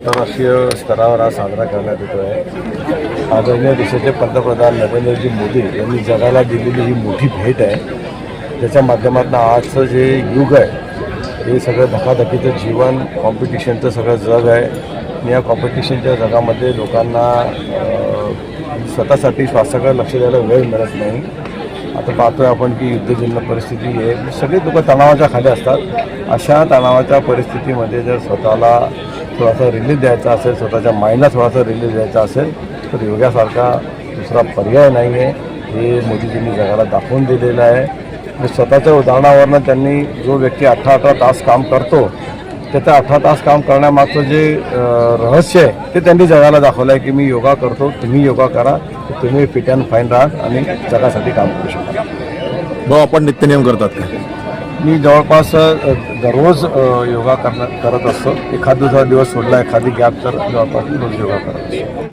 आंतरराष्ट्रीय स्तरावर आज साजरा करण्यात येतो आहे आदरणीय देशाचे पंतप्रधान नरेंद्रजी मोदी यांनी जगाला दिलेली ही मोठी भेट आहे. त्याच्या माध्यमातून आजचं जे युग आहे हे सगळं धकाधकीचं जीवन कॉम्पिटिशनचं सगळं जग आहे. आणि या कॉम्पिटिशनच्या जगामध्ये लोकांना स्वतःसाठी स्वास्थ्याकडे लक्ष द्यायला वेळ मिळत नाही. आता पाहतोय आपण की युद्धजन्य परिस्थिती आहे सगळे लोक तणावाच्या खाली असतात. अशा तणावाच्या परिस्थितीमध्ये जर स्वतःला थोडासा रिलीफ द्यायचा असेल स्वतःच्या माइंडला थोडासा रिलीफ द्यायचा असेल तर योगासारखा दुसरा पर्याय नाही आहे हे मोदीजींनी जगाला दाखवून दिलेलं आहे. आणि स्वतःच्या उदाहरणावरनं त्यांनी जो व्यक्ती अठरा अठरा तास काम करतो त्याचं अठरा तास काम करण्यामागचं जे रहस्य आहे ते त्यांनी जगाला दाखवलं आहे की मी योगा करतो तुम्ही योगा करा तुम्ही फिट अँड फाईन राहा आणि जगासाठी काम करू शकता. भाऊ आपण नित्यनियम करतात का? मी जवळपास दररोज योगा करणं करत असतो. एखाद दुसरा दिवस सोडला एखादी गॅप तर जवळपास रोज योगा करत असतो.